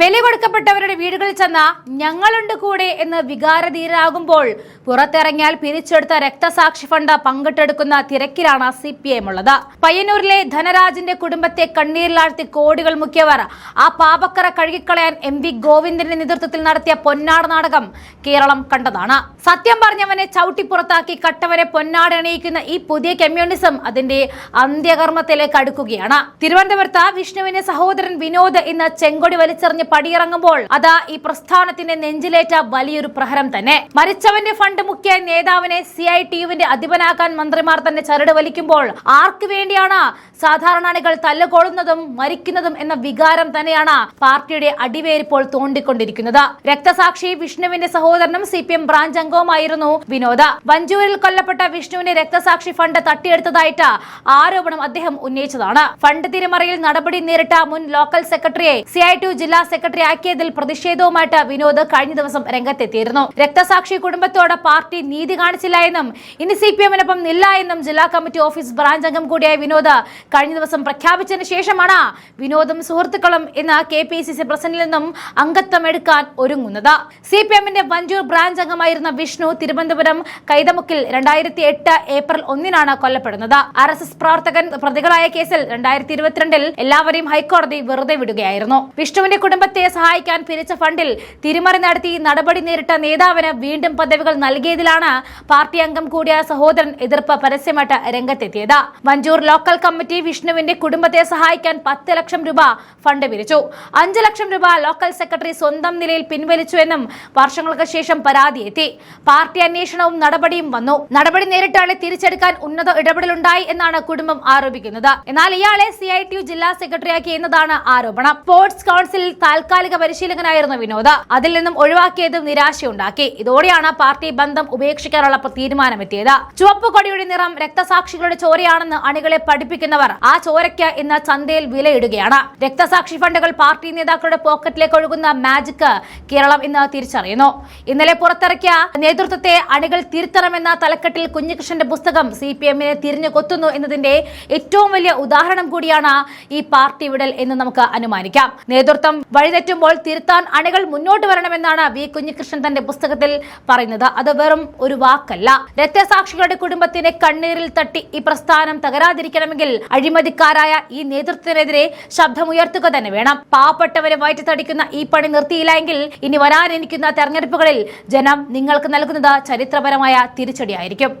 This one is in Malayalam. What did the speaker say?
ബലി കൊടുക്കപ്പെട്ടവരുടെ വീടുകളിൽ ചെന്ന ഞങ്ങളുണ്ട് കൂടെ എന്ന് വികാരധീരാകുമ്പോൾ പുറത്തിറങ്ങിയാൽ പിരിച്ചെടുത്ത രക്തസാക്ഷി ഫണ്ട് പങ്കിട്ടെടുക്കുന്ന തിരക്കിലാണ് സി പി എം ഉള്ളത് പയ്യന്നൂരിലെ ധനരാജിന്റെ കുടുംബത്തെ കണ്ണീരിലാഴ്ത്തി കോടികൾ മുക്കിയവർ. ആ പാപക്കറ കഴുകിക്കളയാൻ എം വി ഗോവിന്ദന്റെ നേതൃത്വത്തിൽ നടത്തിയ പൊന്നാട് നാടകം കേരളം കണ്ടതാണ്. സത്യം പറഞ്ഞവനെ ചവിട്ടി പുറത്താക്കി കട്ടവരെ പൊന്നാട് അണിയിക്കുന്ന ഈ പുതിയ കമ്മ്യൂണിസം അതിന്റെ അന്ത്യകർമ്മത്തിലേക്ക് അടുക്കുകയാണ്. തിരുവനന്തപുരത്ത് വിഷ്ണുവിന്റെ സഹോദരൻ വിനോദ് ഇന്ന് ചെങ്കൊടി വലിച്ചെറിഞ്ഞ് പടിയിറങ്ങുമ്പോൾ അതാ ഈ പ്രസ്ഥാനത്തിന്റെ നെഞ്ചിലേറ്റ വലിയൊരു പ്രഹരം തന്നെ. മരിച്ചവന്റെ ഫണ്ട് മുഖ്യ നേതാവിനെ സി ഐ ടി യുവിന്റെ അധിപനാക്കാൻ മന്ത്രിമാർ തന്നെ ചരട് വലിക്കുമ്പോൾ ആർക്ക് വേണ്ടിയാണ് സാധാരണാണികൾ തല്ലുകൊള്ളുന്നതും മരിക്കുന്നതും എന്ന വികാരം തന്നെയാണ് പാർട്ടിയുടെ അടിവേരിപ്പോൾ തോണ്ടിക്കൊണ്ടിരിക്കുന്നത്. രക്തസാക്ഷി വിഷ്ണുവിന്റെ സഹോദരനും സി പി എം ബ്രാഞ്ച് അംഗവുമായിരുന്നു വിനോദ. വഞ്ചൂരിൽ കൊല്ലപ്പെട്ട വിഷ്ണുവിന്റെ രക്തസാക്ഷി ഫണ്ട് തട്ടിയെടുത്തതായിട്ട് ആരോപണം അദ്ദേഹം ഉന്നയിച്ചതാണ്. ഫണ്ട് തിരിമറിയിൽ നടപടി നേരിട്ട മുൻ ലോക്കൽ സെക്രട്ടറിയെ സി ഐ ടി ജില്ലാ സെക്രട്ടറി ആക്കിയതിൽ പ്രതിഷേധവുമായിട്ട് വിനോദ് കഴിഞ്ഞ ദിവസം രംഗത്തെത്തിയിരുന്നു. രക്തസാക്ഷി കുടുംബത്തോട് പാർട്ടി നീതി കാണിച്ചില്ല എന്നും ഇനി സി പി എമ്മിനൊപ്പം നില്ല എന്നും ജില്ലാ കമ്മിറ്റി ഓഫീസ് ബ്രാഞ്ച് അംഗം കൂടിയായ വിനോദ് കഴിഞ്ഞ ദിവസം പ്രഖ്യാപിച്ചതിന് ശേഷമാണ് വിനോദും സുഹൃത്തുക്കളും ഇന്ന് കെ പി സി സി പ്രസിഡന്റിൽ നിന്നും അംഗത്വം എടുക്കാൻ ഒരുങ്ങുന്നത്. സി പി എമ്മിന്റെ വഞ്ചൂർ ബ്രാഞ്ച് അംഗമായിരുന്ന വിഷ്ണു തിരുവനന്തപുരം കൈതമുക്കിൽ രണ്ടായിരത്തി എട്ട് ഏപ്രിൽ ഒന്നിനാണ് കൊല്ലപ്പെടുന്നത്. ആർ എസ് എസ് പ്രവർത്തകൻ പ്രതികളായ കേസിൽ രണ്ടായിരത്തി ഇരുപത്തിരണ്ടിൽ എല്ലാവരെയും ഹൈക്കോടതി വെറുതെ വിടുകയായിരുന്നു. വിഷ്ണുവിന്റെ കുടുംബത്തെ സഹായിക്കാൻ പിരിച്ച ഫണ്ടിൽ തിരിമറി നടത്തി നടപടി നേരിട്ട നേതാവിന് വീണ്ടും പദവികൾ നൽകിയതിലാണ് പാർട്ടി അംഗം കൂടിയ സഹോദരൻ എതിർപ്പ് പരസ്യമായിട്ട് രംഗത്തെത്തിയത്. വഞ്ചൂർ ലോക്കൽ കമ്മിറ്റി വിഷ്ണുവിന്റെ കുടുംബത്തെ സഹായിക്കാൻ പത്ത് ലക്ഷം രൂപ ഫണ്ട് പിരിച്ചു. അഞ്ച് ലക്ഷം രൂപ ലോക്കൽ സെക്രട്ടറി സ്വന്തം നിലയിൽ പിൻവലിച്ചുവെന്നും വർഷങ്ങൾക്ക് ശേഷം പരാതി എത്തി. പാർട്ടി അന്വേഷണവും നടപടിയും വന്നു. നടപടി നേരിട്ടാളെ തിരിച്ചെടുക്കാൻ ഉന്നത ഇടപെടലുണ്ടായി എന്നാണ് കുടുംബം ആരോപിക്കുന്നത്. എന്നാൽ ഇയാളെ സി ജില്ലാ സെക്രട്ടറിയാക്കി എന്നതാണ് ആരോപണം. സ്പോർട്സ് കൗൺസിലിൽ താൽക്കാലിക പരിശീലകനായിരുന്നു വിനോദ. അതിൽ നിന്നും ഒഴിവാക്കിയതും നിരാശയുണ്ടാക്കി. ഇതോടെയാണ് പാർട്ടി ബന്ധം ഉപേക്ഷിക്കാനുള്ള തീരുമാനമെത്തിയത്. ചുവപ്പ് കൊടിയുടെ നിറം രക്തസാക്ഷികളുടെ ചോരയാണെന്ന് അണികളെ പഠിപ്പിക്കുന്നവർ ആ ചോരയ്ക്ക് ഇന്ന് ചന്തയിൽ വിലയിടുകയാണ്. രക്തസാക്ഷി ഫണ്ടുകൾ പാർട്ടി നേതാക്കളുടെ പോക്കറ്റിലേക്ക് ഒഴുകുന്ന മാജിക് കേരളം ഇന്ന് തിരിച്ചറിയുന്നു. ഇന്നലെ പുറത്തിറക്കിയ നേതൃത്വത്തെ അണികൾ തിരുത്തണമെന്ന തലക്കെട്ടിൽ കുഞ്ഞികൃഷ്ണന്റെ പുസ്തകം സി പി എമ്മിനെ തിരിഞ്ഞു കൊത്തുന്നു എന്നതിന്റെ ഏറ്റവും വലിയ ഉദാഹരണം കൂടിയാണ് ഈ പാർട്ടി വിടൽ എന്ന് നമുക്ക് അനുമാനിക്കാം. നേതൃത്വം വഴിതെറ്റുമ്പോൾ തിരുത്താൻ അണികൾ മുന്നോട്ട് വരണമെന്നാണ് വി കുഞ്ഞികൃഷ്ണൻ തന്റെ പുസ്തകത്തിൽ പറയുന്നത്. അത് വെറും ഒരു വാക്കല്ല. രക്തസാക്ഷികളുടെ കുടുംബത്തിനെ കണ്ണീരിൽ തട്ടി ഈ പ്രസ്ഥാനം തകരാതിരിക്കണമെങ്കിൽ അഴിമതിക്കാരായ ഈ നേതൃത്വത്തിനെതിരെ ശബ്ദമുയർത്തുക തന്നെ വേണം. പാവപ്പെട്ടവരെ വയറ്റിത്തടിക്കുന്ന ഈ പണി നിർത്തിയില്ല എങ്കിൽ ഇനി വരാനിരിക്കുന്ന തെരഞ്ഞെടുപ്പുകളിൽ ജനം നിങ്ങൾക്ക് നൽകുന്നത് ചരിത്രപരമായ തിരിച്ചടിയായിരിക്കും.